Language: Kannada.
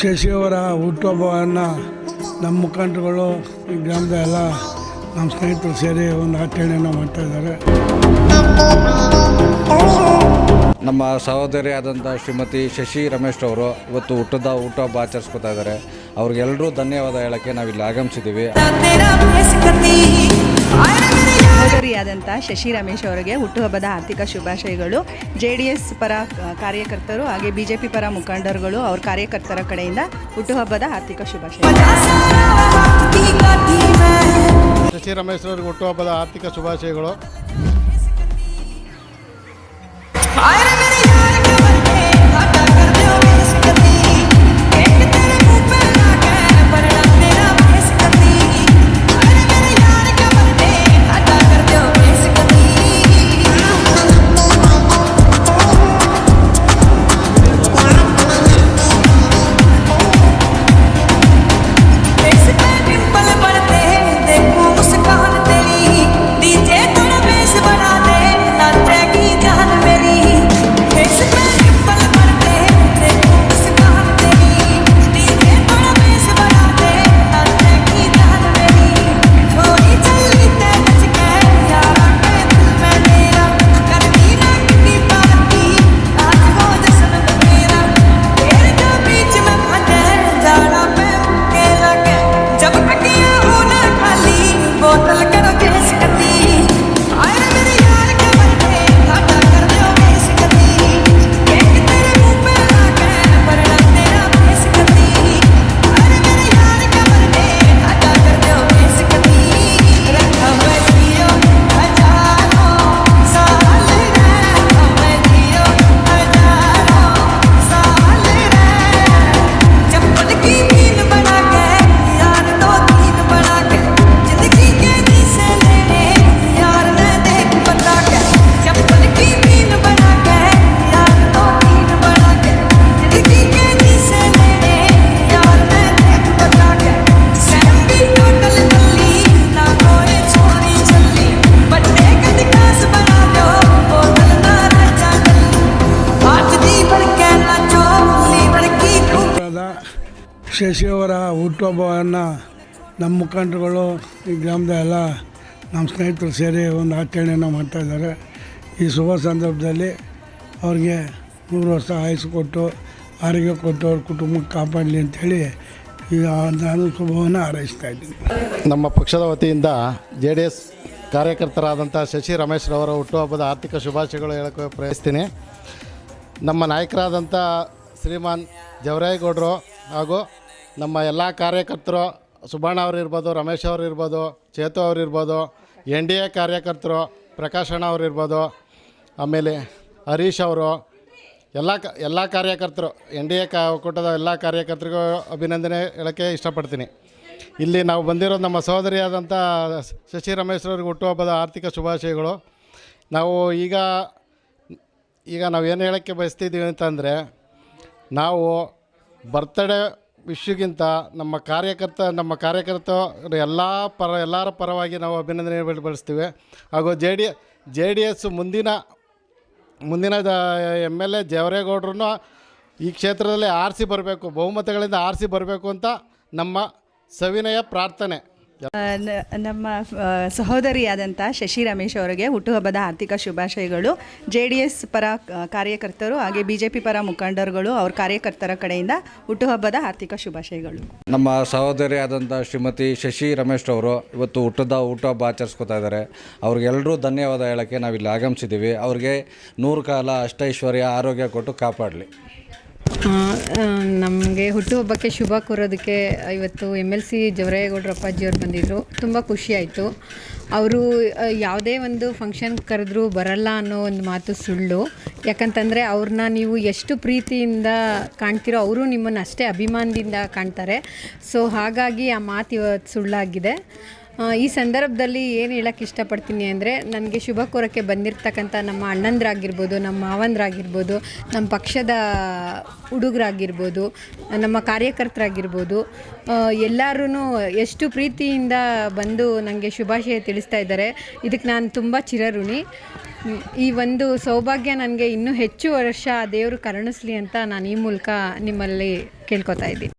ಶಶಿಯವರ ಹುಟ್ಟುಹಬ್ಬವನ್ನು ನಮ್ಮ ಮುಖಂಡರುಗಳು ಈ ಗ್ರಾಮದ ಎಲ್ಲ ನಮ್ಮ ಸ್ನೇಹಿತರು ಸೇರಿ ಒಂದು ಆಚರಣೆಯನ್ನು ಮಾಡ್ತಾ ಇದ್ದಾರೆ. ನಮ್ಮ ಸಹೋದರಿ ಆದಂಥ ಶ್ರೀಮತಿ ಶಶಿ ರಮೇಶ್ ಅವರು ಇವತ್ತು ಹುಟ್ಟದ ಹುಟ್ಟುಹಬ್ಬ ಆಚರಿಸ್ಕೊತಾ ಇದ್ದಾರೆ. ಅವ್ರಿಗೆಲ್ಲರೂ ಧನ್ಯವಾದ ಹೇಳೋಕ್ಕೆ ನಾವಿಲ್ಲಿ ಆಗಮಿಸಿದ್ದೀವಿ. ಸಹೋದರಿಯಾದಂಥ ಶಶಿ ರಮೇಶ್ ಅವರಿಗೆ ಹುಟ್ಟುಹಬ್ಬದ ಆರ್ಥಿಕ ಶುಭಾಶಯಗಳು. ಜೆ ಡಿ ಎಸ್ ಪರ ಕಾರ್ಯಕರ್ತರು ಹಾಗೆ ಬಿಜೆಪಿ ಜೆ ಪಿ ಪರ ಮುಖಂಡರುಗಳು ಅವ್ರ ಕಾರ್ಯಕರ್ತರ ಕಡೆಯಿಂದ ಹುಟ್ಟುಹಬ್ಬದ ಆರ್ಥಿಕ ಶುಭಾಶಯ ಶಶಿ ರಮೇಶ್ ಅವರಿಗೆ ಹುಟ್ಟುಹಬ್ಬದ ಆರ್ಥಿಕ ಶುಭಾಶಯಗಳು. ಶಶಿಯವರ ಹುಟ್ಟುಹಬ್ಬವನ್ನು ನಮ್ಮ ಮುಖಂಡರುಗಳು ಈ ಗ್ರಾಮದ ಎಲ್ಲ ನಮ್ಮ ಸ್ನೇಹಿತರು ಸೇರಿ ಒಂದು ಆಚರಣೆಯನ್ನು ಮಾಡ್ತಾ ಇದ್ದಾರೆ. ಈ ಶುಭ ಸಂದರ್ಭದಲ್ಲಿ ಅವ್ರಿಗೆ ಮೂರು ವರ್ಷ ಆಯಸ್ಸು ಕೊಟ್ಟು, ಆರೋಗ್ಯ ಕೊಟ್ಟು ಅವ್ರ ಕುಟುಂಬಕ್ಕೆ ಕಾಪಾಡಲಿ ಅಂಥೇಳಿ ಈ ನಾನು ಶುಭವನ್ನು ಹಾರೈಸ್ತಾ ಇದ್ದೀನಿ. ನಮ್ಮ ಪಕ್ಷದ ವತಿಯಿಂದ ಜೆ ಡಿ ಎಸ್ ಕಾರ್ಯಕರ್ತರಾದಂಥ ಶಶಿ ರಮೇಶ್ರವರ ಹುಟ್ಟುಹಬ್ಬದ ಆರ್ಥಿಕ ಶುಭಾಶಯಗಳು ಹೇಳಕ್ಕೆ ಪ್ರಯತ್ನಿಸ್ತೀನಿ. ನಮ್ಮ ನಾಯಕರಾದಂಥ ಶ್ರೀಮಾನ್ ಜವರಾಯಗೌಡರು ಹಾಗೂ ನಮ್ಮ ಎಲ್ಲ ಕಾರ್ಯಕರ್ತರು ಸುಬಣ್ಣ ಅವರು ಇರ್ಬೋದು, ರಮೇಶ್ ಅವರು ಇರ್ಬೋದು, ಚೇತು ಅವರು ಇರ್ಬೋದು, ಎನ್ ಡಿ ಎ ಕಾರ್ಯಕರ್ತರು ಪ್ರಕಾಶಣ್ಣ ಅವರು ಇರ್ಬೋದು, ಆಮೇಲೆ ಹರೀಶ್ ಅವರು, ಎಲ್ಲ ಕ, ಎಲ್ಲ ಕಾರ್ಯಕರ್ತರು, ಎನ್ ಡಿ ಎ ಕಾ, ಒಕ್ಕೂಟದ ಎಲ್ಲ ಕಾರ್ಯಕರ್ತರಿಗೂ ಅಭಿನಂದನೆ ಹೇಳೋಕ್ಕೆ ಇಷ್ಟಪಡ್ತೀನಿ. ಇಲ್ಲಿ ನಾವು ಬಂದಿರೋದು ನಮ್ಮ ಸಹೋದರಿಯಾದಂಥ ಶಶಿ ರಮೇಶ್ ಅವ್ರಿಗೆ ಹುಟ್ಟುಹಬ್ಬದ ಆರ್ಥಿಕ ಶುಭಾಶಯಗಳು. ನಾವು ಈಗ ಈಗ ನಾವು ಏನು ಹೇಳೋಕ್ಕೆ ಬಯಸ್ತಿದ್ದೀವಿ ಅಂತಂದರೆ, ನಾವು ಬರ್ತಡೇ ವಿಶ್ಗಿಂತ ನಮ್ಮ ಕಾರ್ಯಕರ್ತ ನಮ್ಮ ಕಾರ್ಯಕರ್ತ ಎಲ್ಲ ಪರ, ಎಲ್ಲರ ಪರವಾಗಿ ನಾವು ಅಭಿನಂದನೆ ಬಳಸ್ತೀವಿ ಹಾಗೂ J D J D S ಮುಂದಿನ ಮುಂದಿನ ಎಂ ಎಲ್ ಎ ಜವರೇಗೌಡ್ರು ಈ ಕ್ಷೇತ್ರದಲ್ಲಿ ಆರಿಸಿ ಬರಬೇಕು, ಬಹುಮತಗಳಿಂದ ಆರಿಸಿ ಬರಬೇಕು ಅಂತ ನಮ್ಮ ಸವಿನಯ ಪ್ರಾರ್ಥನೆ. ನಮ್ಮ ಸಹೋದರಿಯಾದಂಥ ಶಶಿ ರಮೇಶ್ ಅವರಿಗೆ ಹುಟ್ಟುಹಬ್ಬದ ಆರ್ಥಿಕ ಶುಭಾಶಯಗಳು. ಜೆ ಡಿ ಎಸ್ ಪರ ಕಾರ್ಯಕರ್ತರು ಹಾಗೆ ಬಿ ಜೆ ಪಿ ಪರ ಮುಖಂಡರುಗಳು ಅವ್ರ ಕಾರ್ಯಕರ್ತರ ಕಡೆಯಿಂದ ಹುಟ್ಟುಹಬ್ಬದ ಆರ್ಥಿಕ ಶುಭಾಶಯಗಳು. ನಮ್ಮ ಸಹೋದರಿಯಾದಂಥ ಶ್ರೀಮತಿ ಶಶಿ ರಮೇಶ್ ಅವರು ಇವತ್ತು ಹುಟ್ಟದ ಹುಟ್ಟುಹಬ್ಬ ಆಚರಿಸ್ಕೊತಾ ಇದ್ದಾರೆ. ಅವ್ರಿಗೆಲ್ಲರೂ ಧನ್ಯವಾದ ಹೇಳೋಕ್ಕೆ ನಾವಿಲ್ಲಿ ಆಗಮಿಸಿದ್ದೀವಿ. ಅವ್ರಿಗೆ ನೂರು ಕಾಲ ಅಷ್ಟೈಶ್ವರ್ಯ, ಆರೋಗ್ಯ ಕೊಟ್ಟು ಕಾಪಾಡಲಿ. ನಮಗೆ ಹುಟ್ಟುಹಬ್ಬಕ್ಕೆ ಶುಭ ಕೋರೋದಕ್ಕೆ ಇವತ್ತು ಎಂ ಎಲ್ ಸಿ ಜವರೇಗೌಡರು ಅಪ್ಪಾಜಿಯವ್ರು ಬಂದಿದ್ದರು ತುಂಬ ಖುಷಿಯಾಯಿತು ಅವರು ಯಾವುದೇ ಒಂದು ಫಂಕ್ಷನ್ ಕರೆದ್ರೂ ಬರಲ್ಲ ಅನ್ನೋ ಒಂದು ಮಾತು ಸುಳ್ಳು. ಯಾಕಂತಂದರೆ ಅವ್ರನ್ನ ನೀವು ಎಷ್ಟು ಪ್ರೀತಿಯಿಂದ ಕಾಣ್ತಿರೋ ಅವರು ನಿಮ್ಮನ್ನು ಅಷ್ಟೇ ಅಭಿಮಾನದಿಂದ ಕಾಣ್ತಾರೆ. ಸೊ ಹಾಗಾಗಿ ಆ ಮಾತು ಇವತ್ತು ಸುಳ್ಳಾಗಿದೆ. ಈ ಸಂದರ್ಭದಲ್ಲಿ ಏನು ಹೇಳಕ್ಕೆ ಇಷ್ಟಪಡ್ತೀನಿ ಅಂದರೆ ನನಗೆ ಶುಭ ಕೋರಕ್ಕೆ ಬಂದಿರತಕ್ಕಂಥ ನಮ್ಮ ಅಣ್ಣಂದ್ರಾಗಿರ್ಬೋದು, ನಮ್ಮ ಮಾವಂದ್ರಾಗಿರ್ಬೋದು, ನಮ್ಮ ಪಕ್ಷದ ಹುಡುಗರಾಗಿರ್ಬೋದು, ನಮ್ಮ ಕಾರ್ಯಕರ್ತರಾಗಿರ್ಬೋದು ಎಲ್ಲರೂ ಎಷ್ಟು ಪ್ರೀತಿಯಿಂದ ಬಂದು ನನಗೆ ಶುಭಾಶಯ ತಿಳಿಸ್ತಾ ಇದ್ದಾರೆ. ಇದಕ್ಕೆ ನಾನು ತುಂಬ ಚಿರಋಣಿ. ಈ ಒಂದು ಸೌಭಾಗ್ಯ ನನಗೆ ಇನ್ನೂ ಹೆಚ್ಚು ವರ್ಷ ದೇವರು ಕರುಣಿಸ್ಲಿ ಅಂತ ನಾನು ಈ ಮೂಲಕ ನಿಮ್ಮಲ್ಲಿ ಕೇಳ್ಕೊತಾ ಇದ್ದೀನಿ.